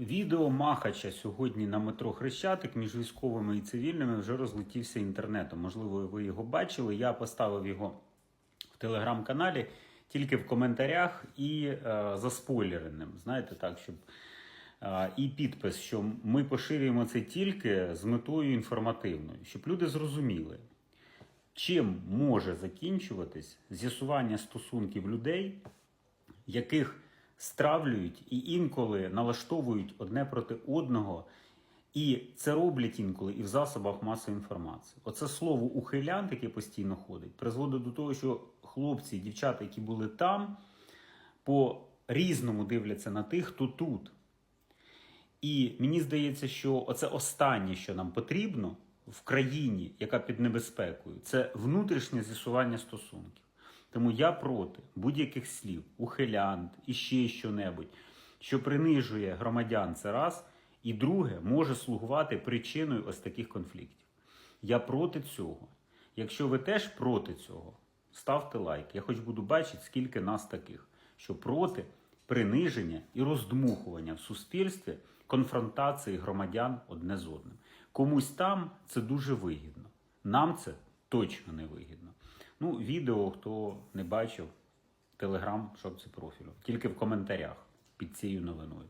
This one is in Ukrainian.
Відео Махача сьогодні на метро Хрещатик між військовими і цивільними вже розлетівся інтернетом. Можливо, ви його бачили. Я поставив його в телеграм-каналі тільки в коментарях і е, заспойлереним. Знаєте, так, щоб е, і підпис, що ми поширюємо це тільки з метою інформативною, щоб люди зрозуміли, чим може закінчуватись з'ясування стосунків людей, яких стравлюють і інколи налаштовують одне проти одного, і це роблять інколи і в засобах масової інформації. Оце слово ухилянт, яке постійно ходить, призводить до того, що хлопці і дівчата, які були там, по різному дивляться на тих, хто тут. І мені здається, що оце останнє, що нам потрібно в країні, яка під небезпекою, це внутрішнє з'ясування стосунків. Тому я проти будь-яких слів, ухилянт і ще що-небудь, що принижує громадян, це раз, і друге, може слугувати причиною ось таких конфліктів. Я проти цього. Якщо ви теж проти цього, ставте лайк. Я хоч буду бачити, скільки нас таких, що проти приниження і роздмухування в суспільстві конфронтації громадян одне з одним. Комусь там це дуже вигідно. Нам це точно не вигідно. Ну, відео, хто не бачив, телеграм, шопці профілю. Тільки в коментарях під цією новиною.